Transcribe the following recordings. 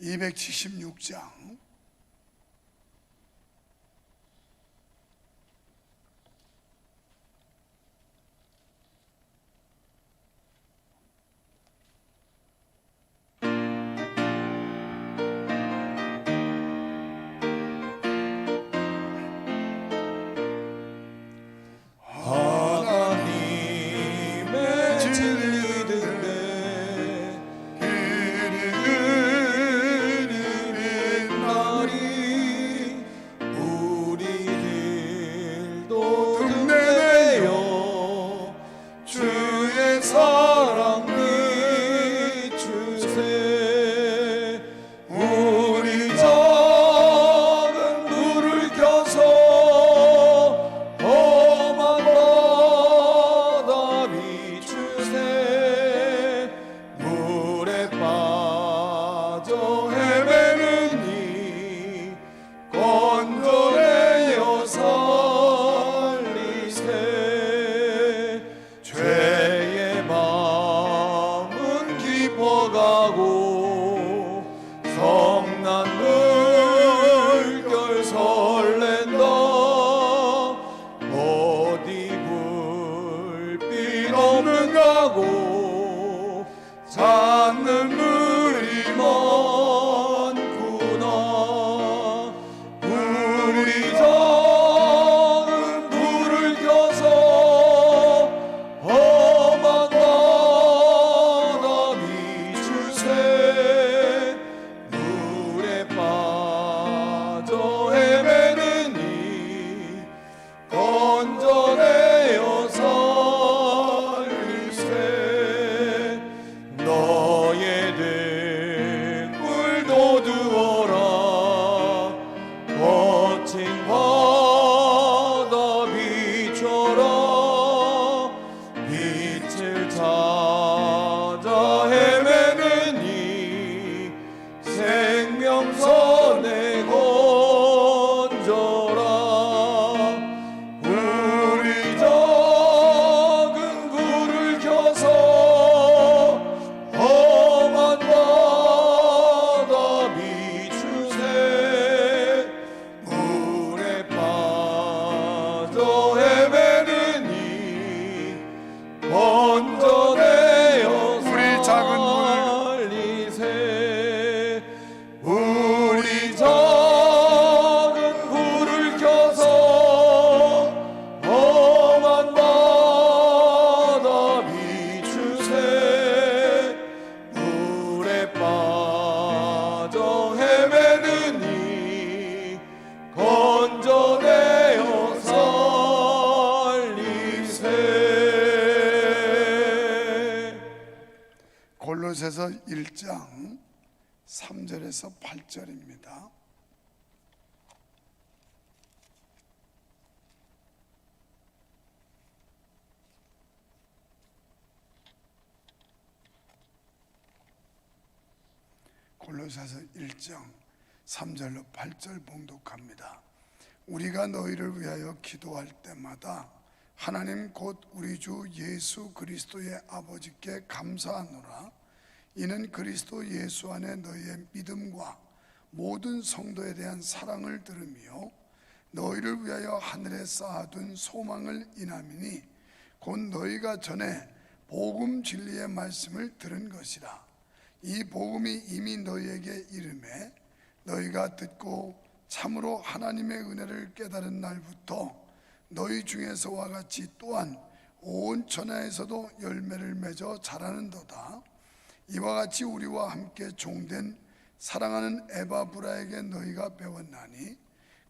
276장 가고 골로새서 1장 3절에서 8절입니다. 골로새서 1장 3절로 8절 봉독합니다. 우리가 너희를 위하여 기도할 때마다 하나님 곧 우리 주 예수 그리스도의 아버지께 감사하노라. 이는 그리스도 예수 안에 너희의 믿음과 모든 성도에 대한 사랑을 들으며 너희를 위하여 하늘에 쌓아둔 소망을 인함이니 곧 너희가 전에 복음 진리의 말씀을 들은 것이라 이 복음이 이미 너희에게 이름에 너희가 듣고 참으로 하나님의 은혜를 깨달은 날부터 너희 중에서와 같이 또한 온 천하에서도 열매를 맺어 자라는도다. 이와 같이 우리와 함께 종된 사랑하는 에바브라에게 너희가 배웠나니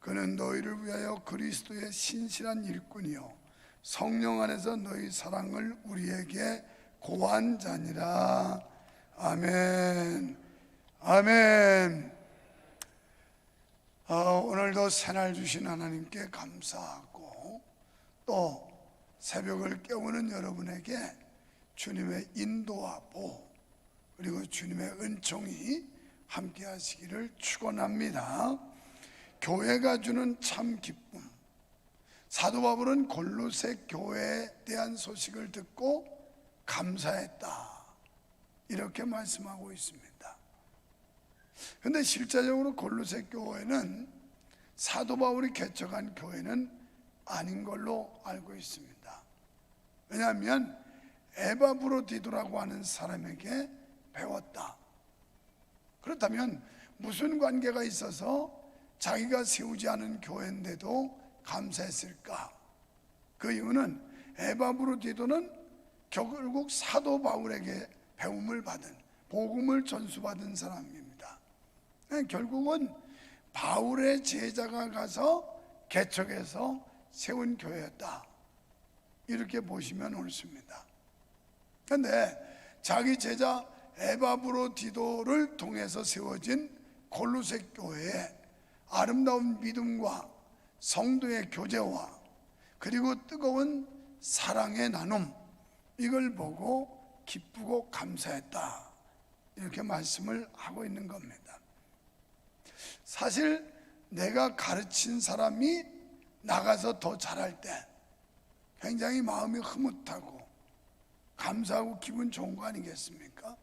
그는 너희를 위하여 그리스도의 신실한 일꾼이요 성령 안에서 너희 사랑을 우리에게 고한 자니라. 아멘. 아멘. 아, 오늘도 새날 주신 하나님께 감사하고 또 새벽을 깨우는 여러분에게 주님의 인도와 보 그리고 주님의 은총이 함께 하시기를 축원합니다. 교회가 주는 참 기쁨. 사도 바울은 골로새 교회에 대한 소식을 듣고 감사했다. 이렇게 말씀하고 있습니다. 근데 실제적으로 골로새 교회는 사도 바울이 개척한 교회는 아닌 걸로 알고 있습니다. 왜냐하면 에바브로디도라고 하는 사람에게 배웠다. 그렇다면 무슨 관계가 있어서 자기가 세우지 않은 교회인데도 감사했을까? 그 이유는 에바브로디도는 결국 사도 바울에게 배움을 받은 복음을 전수받은 사람입니다. 네, 결국은 바울의 제자가 가서 개척해서 세운 교회였다. 이렇게 보시면 옳습니다. 그런데 자기 제자 에바브로디도를 통해서 세워진 골로새 교회에 아름다운 믿음과 성도의 교제와 그리고 뜨거운 사랑의 나눔 이걸 보고 기쁘고 감사했다. 이렇게 말씀을 하고 있는 겁니다. 사실 내가 가르친 사람이 나가서 더 잘할 때 굉장히 마음이 흐뭇하고 감사하고 기분 좋은 거 아니겠습니까?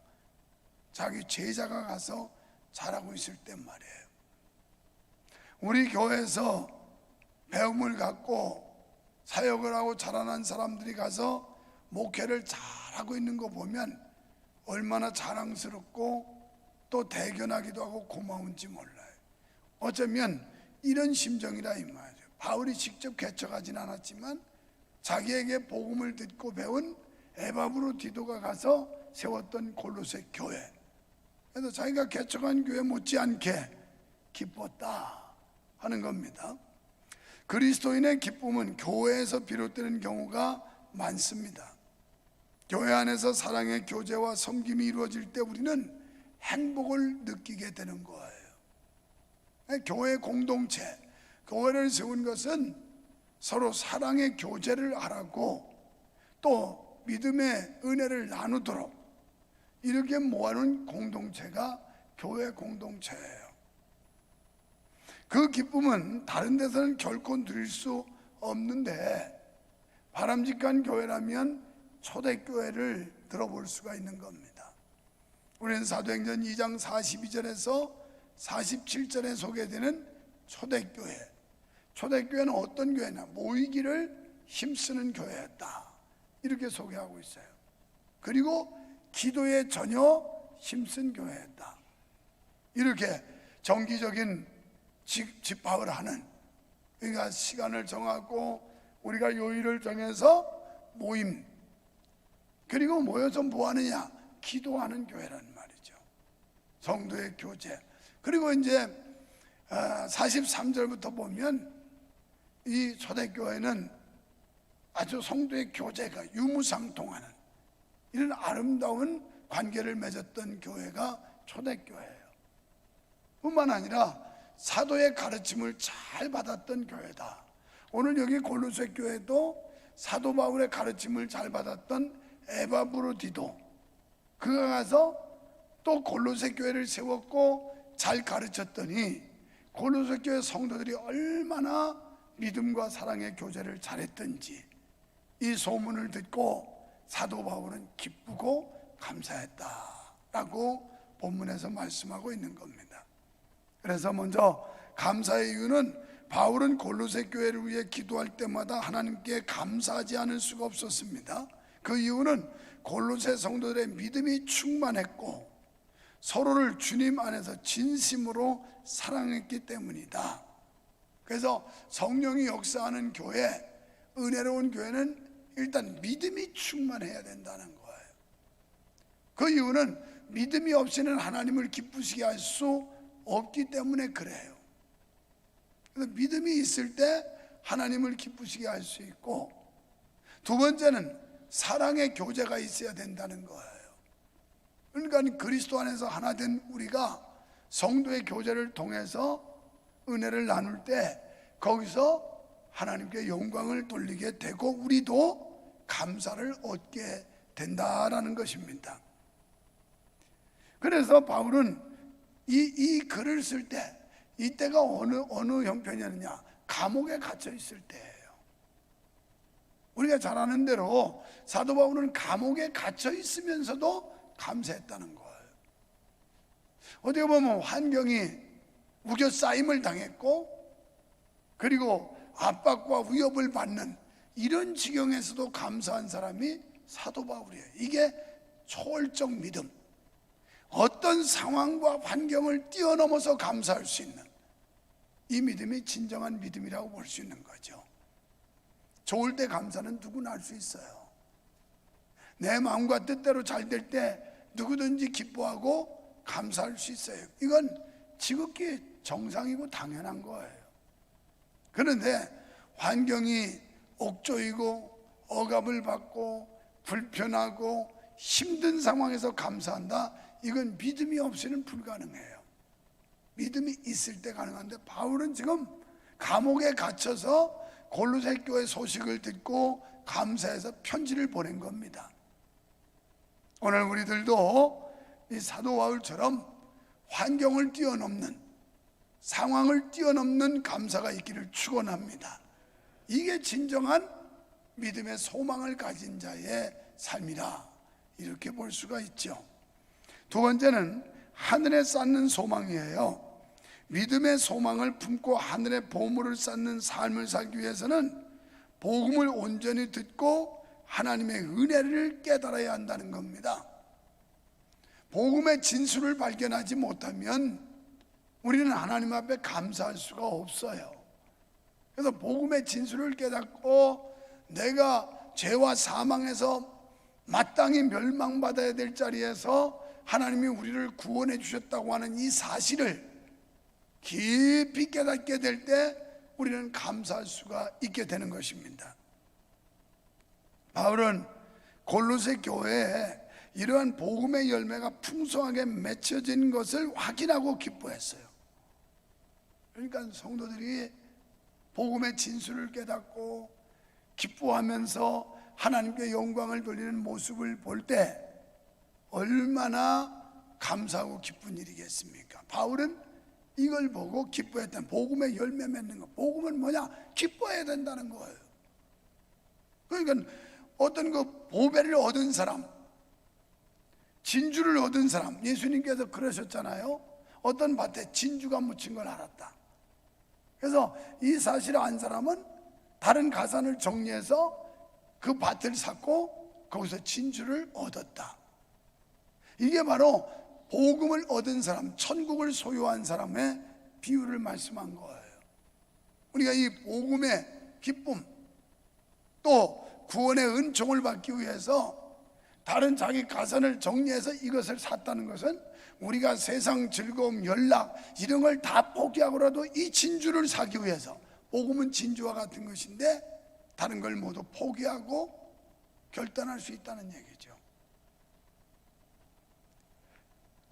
자기 제자가 가서 잘하고 있을 땐 말이에요. 우리 교회에서 배움을 갖고 사역을 하고 자라난 사람들이 가서 목회를 잘하고 있는 거 보면 얼마나 자랑스럽고 또 대견하기도 하고 고마운지 몰라요. 어쩌면 이런 심정이라 이 말이죠. 바울이 직접 개척하진 않았지만 자기에게 복음을 듣고 배운 에바브로 디도가 가서 세웠던 골로새 교회. 그래서 자기가 개척한 교회 못지않게 기뻤다 하는 겁니다. 그리스도인의 기쁨은 교회에서 비롯되는 경우가 많습니다. 교회 안에서 사랑의 교제와 섬김이 이루어질 때 우리는 행복을 느끼게 되는 거예요. 교회 공동체, 교회를 세운 것은 서로 사랑의 교제를 하라고 또 믿음의 은혜를 나누도록 이렇게 모아놓은 공동체가 교회 공동체예요. 그 기쁨은 다른 데서는 결코 누릴 수 없는데 바람직한 교회라면 초대교회를 들어볼 수가 있는 겁니다. 우리는 사도행전 2장 42절에서 47절에 소개되는 초대교회. 초대교회는 어떤 교회냐? 모이기를 힘쓰는 교회였다. 이렇게 소개하고 있어요. 그리고 기도에 전혀 힘쓴 교회였다. 이렇게 정기적인 집, 집합을 하는 그러니까 시간을 정하고 우리가 요일을 정해서 모임 그리고 모여서 뭐 하느냐? 기도하는 교회라는 말이죠. 성도의 교제. 그리고 이제 43절부터 보면 이 초대교회는 아주 성도의 교제가 유무상통하는 이런 아름다운 관계를 맺었던 교회가 초대교회예요. 뿐만 아니라 사도의 가르침을 잘 받았던 교회다. 오늘 여기 골로새 교회도 사도 바울의 가르침을 잘 받았던 에바브로디도 그가 가서 또 골로새 교회를 세웠고 잘 가르쳤더니 골로새 교회 성도들이 얼마나 믿음과 사랑의 교제를 잘했던지 이 소문을 듣고 사도 바울은 기쁘고 감사했다라고 본문에서 말씀하고 있는 겁니다. 그래서 먼저 감사의 이유는 바울은 골로새 교회를 위해 기도할 때마다 하나님께 감사하지 않을 수가 없었습니다. 그 이유는 골로새 성도들의 믿음이 충만했고 서로를 주님 안에서 진심으로 사랑했기 때문이다. 그래서 성령이 역사하는 교회, 은혜로운 교회는 일단 믿음이 충만해야 된다는 거예요. 그 이유는 믿음이 없이는 하나님을 기쁘시게 할 수 없기 때문에 그래요. 그래서 믿음이 있을 때 하나님을 기쁘시게 할 수 있고 두 번째는 사랑의 교제가 있어야 된다는 거예요. 그러니까 그리스도 안에서 하나 된 우리가 성도의 교제를 통해서 은혜를 나눌 때 거기서 하나님께 영광을 돌리게 되고 우리도 감사를 얻게 된다라는 것입니다. 그래서 바울은 이, 이 글을 쓸 때 이때가 어느 어느 형편이었느냐 감옥에 갇혀 있을 때예요. 우리가 잘 아는 대로 사도 바울은 감옥에 갇혀 있으면서도 감사했다는 거예요. 어떻게 보면 환경이 우겨 쌓임을 당했고 그리고 압박과 위협을 받는 이런 지경에서도 감사한 사람이 사도 바울이에요. 이게 초월적 믿음. 어떤 상황과 환경을 뛰어넘어서 감사할 수 있는 이 믿음이 진정한 믿음이라고 볼 수 있는 거죠. 좋을 때 감사는 누구나 할 수 있어요. 내 마음과 뜻대로 잘 될 때 누구든지 기뻐하고 감사할 수 있어요. 이건 지극히 정상이고 당연한 거예요. 그런데 환경이 옥조이고 억압을 받고 불편하고 힘든 상황에서 감사한다. 이건 믿음이 없이는 불가능해요. 믿음이 있을 때 가능한데 바울은 지금 감옥에 갇혀서 골로새 교회 소식을 듣고 감사해서 편지를 보낸 겁니다. 오늘 우리들도 이 사도 바울처럼 환경을 뛰어넘는 상황을 뛰어넘는 감사가 있기를 축원합니다. 이게 진정한 믿음의 소망을 가진 자의 삶이라 이렇게 볼 수가 있죠. 두 번째는 하늘에 쌓는 소망이에요. 믿음의 소망을 품고 하늘의 보물을 쌓는 삶을 살기 위해서는 복음을 온전히 듣고 하나님의 은혜를 깨달아야 한다는 겁니다. 복음의 진수를 발견하지 못하면 우리는 하나님 앞에 감사할 수가 없어요. 그래서 복음의 진수를 깨닫고 내가 죄와 사망에서 마땅히 멸망받아야 될 자리에서 하나님이 우리를 구원해 주셨다고 하는 이 사실을 깊이 깨닫게 될 때 우리는 감사할 수가 있게 되는 것입니다. 바울은 골로새 교회에 이러한 복음의 열매가 풍성하게 맺혀진 것을 확인하고 기뻐했어요. 그러니까 성도들이 복음의 진수를 깨닫고 기뻐하면서 하나님께 영광을 돌리는 모습을 볼 때 얼마나 감사하고 기쁜 일이겠습니까? 바울은 이걸 보고 기뻐했던 복음의 열매 맺는 거. 복음은 뭐냐? 기뻐해야 된다는 거예요. 그러니까 어떤 그 보배를 얻은 사람, 진주를 얻은 사람, 예수님께서 그러셨잖아요. 어떤 밭에 진주가 묻힌 걸 알았다. 그래서 이 사실을 안 사람은 다른 가산을 정리해서 그 밭을 샀고 거기서 진주를 얻었다. 이게 바로 복음을 얻은 사람, 천국을 소유한 사람의 비유를 말씀한 거예요. 우리가 이 복음의 기쁨, 또 구원의 은총을 받기 위해서 다른 자기 가산을 정리해서 이것을 샀다는 것은 우리가 세상 즐거움, 연락 이런 걸 다 포기하고라도 이 진주를 사기 위해서 복음은 진주와 같은 것인데 다른 걸 모두 포기하고 결단할 수 있다는 얘기죠.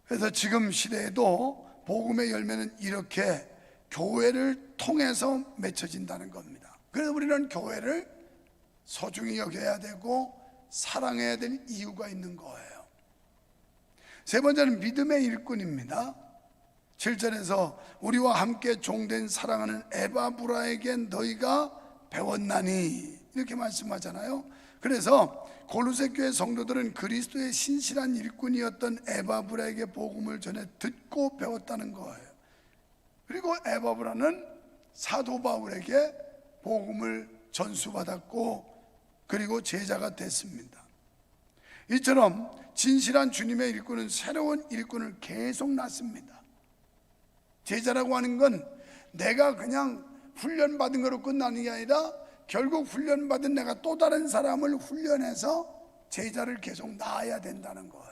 그래서 지금 시대에도 복음의 열매는 이렇게 교회를 통해서 맺혀진다는 겁니다. 그래서 우리는 교회를 소중히 여겨야 되고 사랑해야 될 이유가 있는 거예요. 세 번째는 믿음의 일꾼입니다. 7절에서 우리와 함께 종된 사랑하는 에바브라에게 너희가 배웠나니 이렇게 말씀하잖아요. 그래서 골로새 교회 성도들은 그리스도의 신실한 일꾼이었던 에바브라에게 복음을 전해 듣고 배웠다는 거예요. 그리고 에바브라는 사도 바울에게 복음을 전수받았고 그리고 제자가 됐습니다. 이처럼 진실한 주님의 일꾼은 새로운 일꾼을 계속 낳습니다. 제자라고 하는 건 내가 그냥 훈련받은 거로 끝나는 게 아니라 결국 훈련받은 내가 또 다른 사람을 훈련해서 제자를 계속 낳아야 된다는 거예요.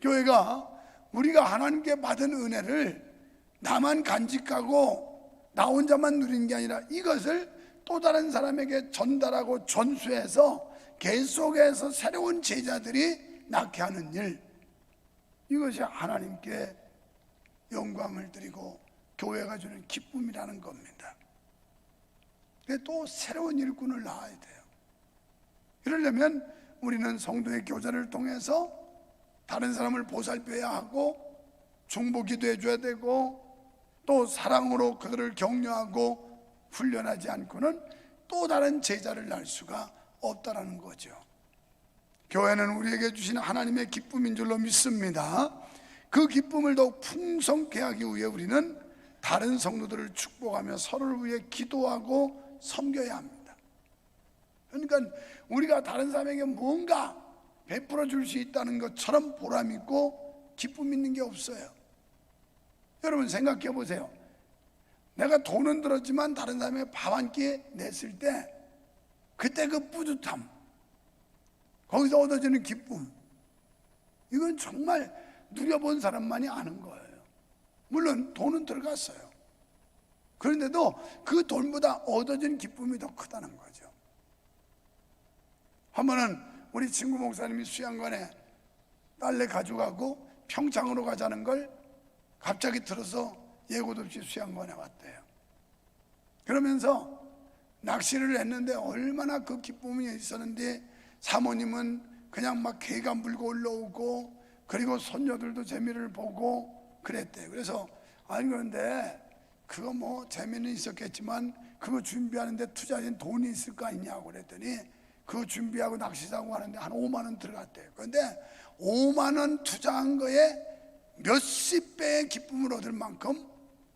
교회가 우리가 하나님께 받은 은혜를 나만 간직하고 나 혼자만 누리는 게 아니라 이것을 또 다른 사람에게 전달하고 전수해서 계속해서 새로운 제자들이 낳게 하는 일 이것이 하나님께 영광을 드리고 교회가 주는 기쁨이라는 겁니다. 또 새로운 일꾼을 낳아야 돼요. 이러려면 우리는 성도의 교제를 통해서 다른 사람을 보살펴야 하고 중보기도 해줘야 되고 또 사랑으로 그들을 격려하고 훈련하지 않고는 또 다른 제자를 낳을 수가 없다라는 거죠. 교회는 우리에게 주신 하나님의 기쁨인 줄로 믿습니다. 그 기쁨을 더욱 풍성케 하기 위해 우리는 다른 성도들을 축복하며 서로를 위해 기도하고 섬겨야 합니다. 그러니까 우리가 다른 사람에게 뭔가 베풀어 줄 수 있다는 것처럼 보람 있고 기쁨 있는 게 없어요. 여러분 생각해 보세요. 내가 돈은 들었지만 다른 사람에게 밥 한 끼 냈을 때 그때 그 뿌듯함 거기서 얻어지는 기쁨 이건 정말 누려본 사람만이 아는 거예요. 물론 돈은 들어갔어요. 그런데도 그 돈보다 얻어진 기쁨이 더 크다는 거죠. 한 번은 우리 친구 목사님이 수양관에 딸내 가져가고 평창으로 가자는 걸 갑자기 들어서 예고도 없이 수양관에 왔대요. 그러면서 낚시를 했는데 얼마나 그 기쁨이 있었는데 사모님은 그냥 막 개가 물고 올라오고 그리고 손녀들도 재미를 보고 그랬대요. 그래서 아니 그런데 그거 뭐 재미는 있었겠지만 그거 준비하는데 투자진 돈이 있을 거 아니냐고 그랬더니 그거 준비하고 낚시 사고 하는데 한 5만 원 들어갔대요. 그런데 5만 원 투자한 거에 몇십 배의 기쁨을 얻을 만큼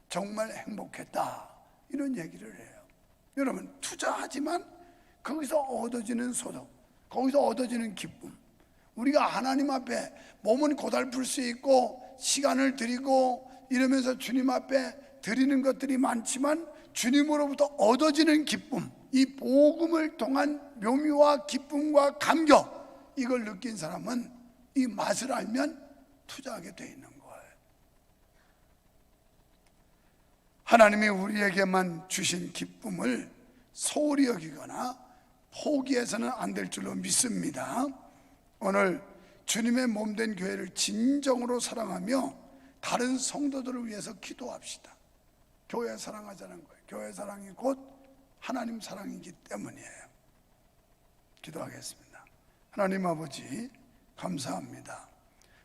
정말 행복했다. 이런 얘기를 해요. 여러분, 투자하지만 거기서 얻어지는 소득, 거기서 얻어지는 기쁨. 우리가 하나님 앞에 몸은 고달플 수 있고 시간을 드리고 이러면서 주님 앞에 드리는 것들이 많지만 주님으로부터 얻어지는 기쁨, 이 복음을 통한 묘미와 기쁨과 감격 이걸 느낀 사람은 이 맛을 알면 투자하게 돼 있는 거예요. 하나님이 우리에게만 주신 기쁨을 소홀히 여기거나 포기해서는 안 될 줄로 믿습니다. 오늘 주님의 몸된 교회를 진정으로 사랑하며 다른 성도들을 위해서 기도합시다. 교회 사랑하자는 거예요. 교회 사랑이 곧 하나님 사랑이기 때문이에요. 기도하겠습니다. 하나님 아버지, 감사합니다.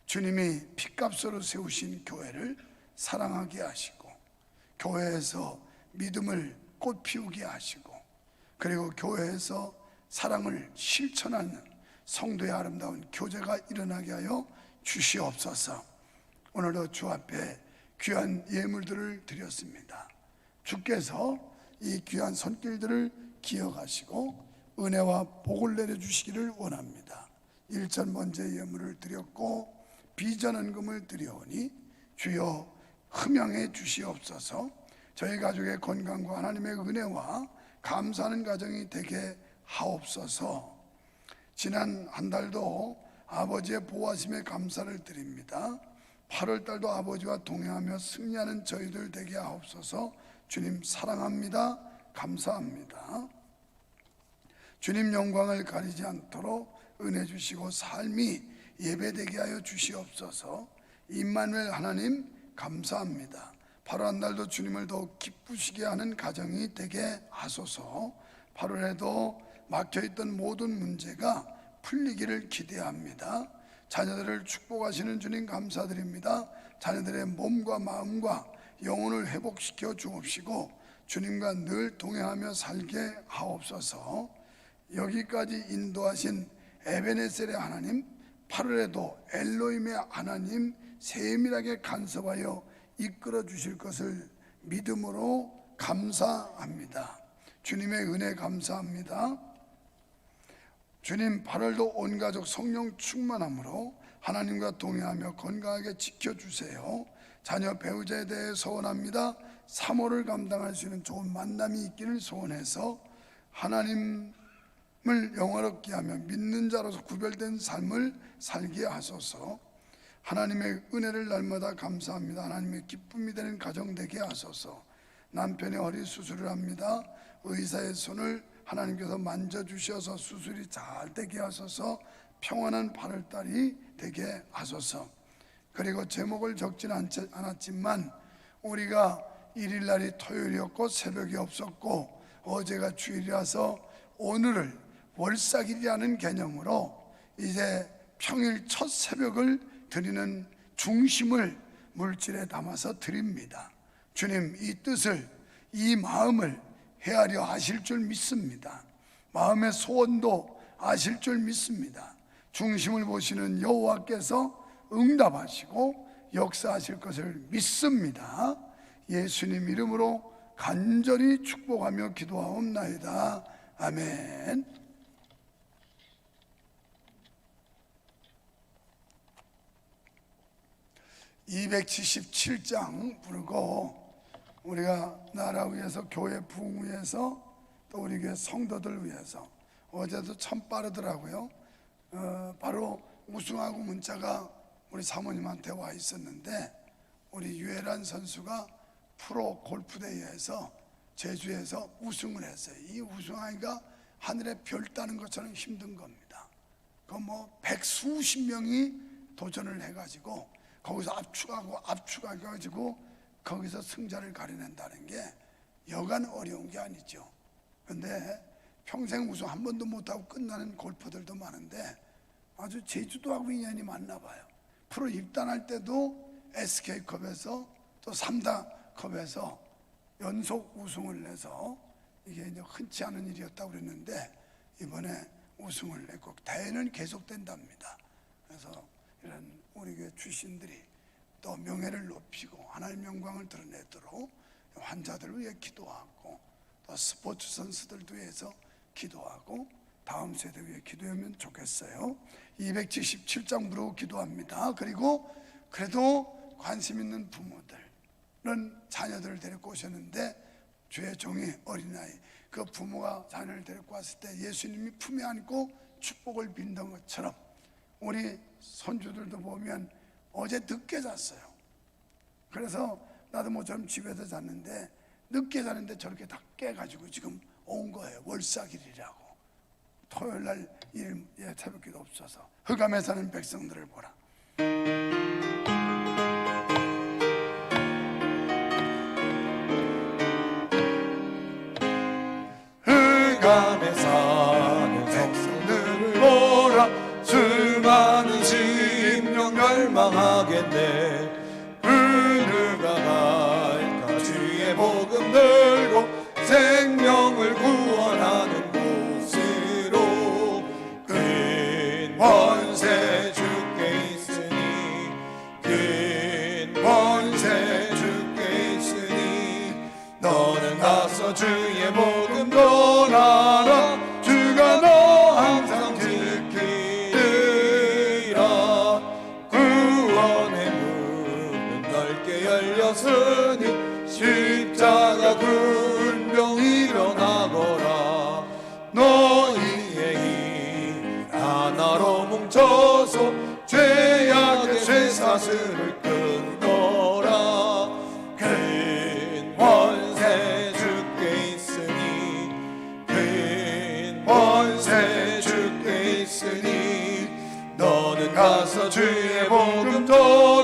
주님이 핏값으로 세우신 교회를 사랑하게 하시고, 교회에서 믿음을 꽃 피우게 하시고, 그리고 교회에서 사랑을 실천하는 성도의 아름다운 교제가 일어나게 하여 주시옵소서. 오늘도 주 앞에 귀한 예물들을 드렸습니다. 주께서 이 귀한 손길들을 기억하시고 은혜와 복을 내려주시기를 원합니다. 일전 먼저 예물을 드렸고 비전헌금을 드려오니 주여 흠양해 주시옵소서 저희 가족의 건강과 하나님의 은혜와 감사하는 가정이 되게 하옵소서 지난 한 달도 아버지의 보호하심에 감사를 드립니다. 8월 달도 아버지와 동행하며 승리하는 저희들 되게 하옵소서 주님 사랑합니다. 감사합니다. 주님 영광을 가리지 않도록 은혜 주시고 삶이 예배되게 하여 주시옵소서 임마누엘 하나님 감사합니다. 8월 한 달도 주님을 더욱 기쁘시게 하는 가정이 되게 하소서 8월에도 막혀있던 모든 문제가 풀리기를 기대합니다. 자녀들을 축복하시는 주님 감사드립니다. 자녀들의 몸과 마음과 영혼을 회복시켜 주옵시고 주님과 늘 동행하며 살게 하옵소서. 여기까지 인도하신 에베네셀의 하나님, 8월에도 엘로임의 하나님 세밀하게 간섭하여 이끌어 주실 것을 믿음으로 감사합니다. 주님의 은혜 감사합니다. 주님 8월도 온 가족 성령 충만함으로 하나님과 동행하며 건강하게 지켜주세요. 자녀 배우자에 대해 소원합니다. 3호를 감당할 수 있는 좋은 만남이 있기를 소원해서 하나님을 영화롭게 하며 믿는 자로서 구별된 삶을 살게 하소서. 하나님의 은혜를 날마다 감사합니다. 하나님의 기쁨이 되는 가정 되게 하소서. 남편의 허리 수술을 합니다. 의사의 손을 하나님께서 만져주셔서 수술이 잘 되게 하소서 평안한 8월달이 되게 하소서 그리고 제목을 적진 않았지만 우리가 일일 날이 토요일이었고 새벽이 없었고 어제가 주일이라서 오늘을 월삭일이라는 개념으로 이제 평일 첫 새벽을 드리는 중심을 물질에 담아서 드립니다. 주님 이 뜻을 이 마음을 헤아려 하실 줄 믿습니다. 마음의 소원도 아실 줄 믿습니다. 중심을 보시는 여호와께서 응답하시고 역사하실 것을 믿습니다. 예수님 이름으로 간절히 축복하며 기도하옵나이다. 아멘. (277장) 부르고 우리가 나라 위해서 교회 부흥 위해서 또 우리 교회 성도들 위해서 어제도 참 빠르더라고요. 어, 바로 우승하고 문자가 우리 사모님한테 와 있었는데 우리 유혜란 선수가 프로 골프 대회에서 제주에서 우승을 했어요. 이 우승하기가 하늘에 별 따는 것처럼 힘든 겁니다. 그뭐 백수십 명이 도전을 해가지고 거기서 압축하고 압축해가지고 거기서 승자를 가려낸다는 게 여간 어려운 게 아니죠. 근데 평생 우승 한 번도 못하고 끝나는 골퍼들도 많은데 아주 제주도하고 인연이 많나 봐요. 프로 입단할 때도 SK컵에서 또 삼다컵에서 연속 우승을 내서 이게 이제 흔치 않은 일이었다고 그랬는데 이번에 우승을 냈고 대회는 계속된답니다. 그래서 이런 우리 교회 출신들이 또 명예를 높이고 하나님 영광을 드러내도록 환자들을 위해 기도하고 또 스포츠 선수들도 위해서 기도하고 다음 세대 위해 기도하면 좋겠어요. 277장 부르고 기도합니다. 그리고 그래도 관심 있는 부모들은 자녀들을 데리고 오셨는데 주의 종이 어린아이 그 부모가 자녀를 데리고 왔을 때 예수님이 품에 안고 축복을 빈던 것처럼 우리 손주들도 보면 어제 늦게 잤어요. 그래서 나도 모처럼 집에서 잤는데 늦게 자는데 저렇게 다 깨가지고 지금 온 거예요. 월삭일이라고. 토요일 날 일 예, 새벽기도 없어서 흑암에 사는 백성들을 보라. 흑암에 사 심령 멸망하겠네 사슬을 끊어라. 큰 권세 주께 있으니 큰 권세 주께 있으니 너는 가서 주의 복음 전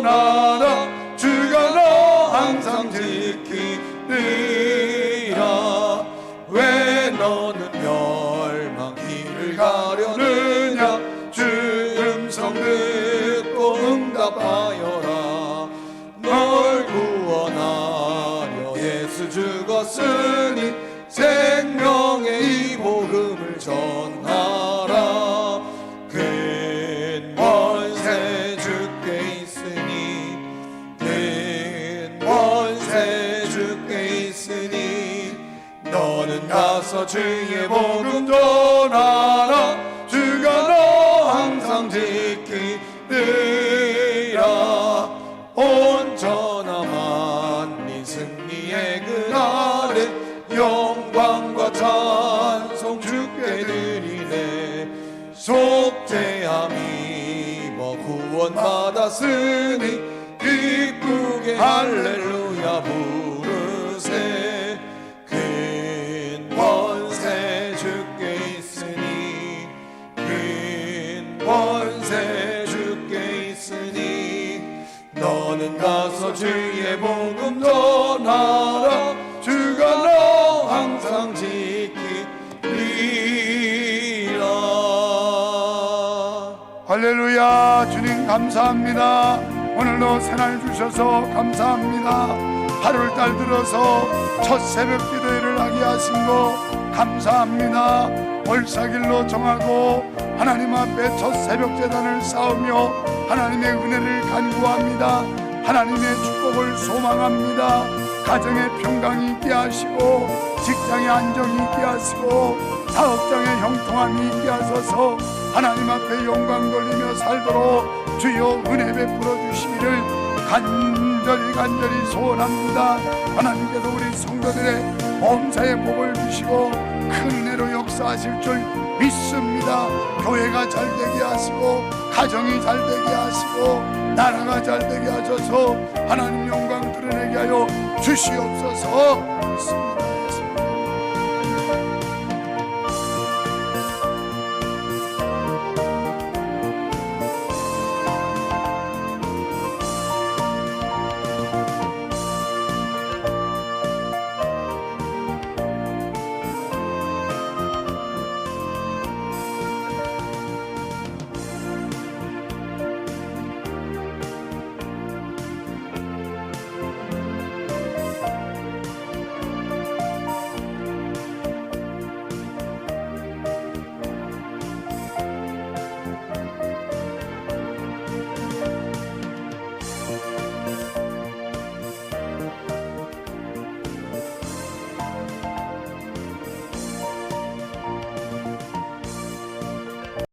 너는 가서 주의 복음 전하라 주가 너 항상 지키느라. 온전함 만민 네 승리의 그날에 영광과 찬송 주께 드리네. 속죄함이 뭐 구원받았으니 기쁘게 할렐루야 부르세 할렐루야 주님 감사합니다. 오늘도 새날 주셔서 감사합니다. 8월달 들어서 첫 새벽 기도회를 하게 하신 거 감사합니다. 월사길로 정하고 하나님 앞에 첫 새벽 재단을 쌓으며 하나님의 은혜를 간구합니다. 하나님의 축복을 소망합니다 가정에 평강이 있게 하시고 직장에 안정이 있게 하시고 사업장에 형통함이 있게 하소서. 하나님 앞에 영광 돌리며 살도록 주여 은혜 베풀어 주시기를 간절히 간절히 소원합니다. 하나님께서 우리 성도들의 범사에 복을 주시고 큰 은혜로 역사하실 줄 믿습니다. 교회가 잘 되게 하시고 가정이 잘 되게 하시고 나라가 잘 되게 하셔서 하나님 영광 드러내게 하여 주시옵소서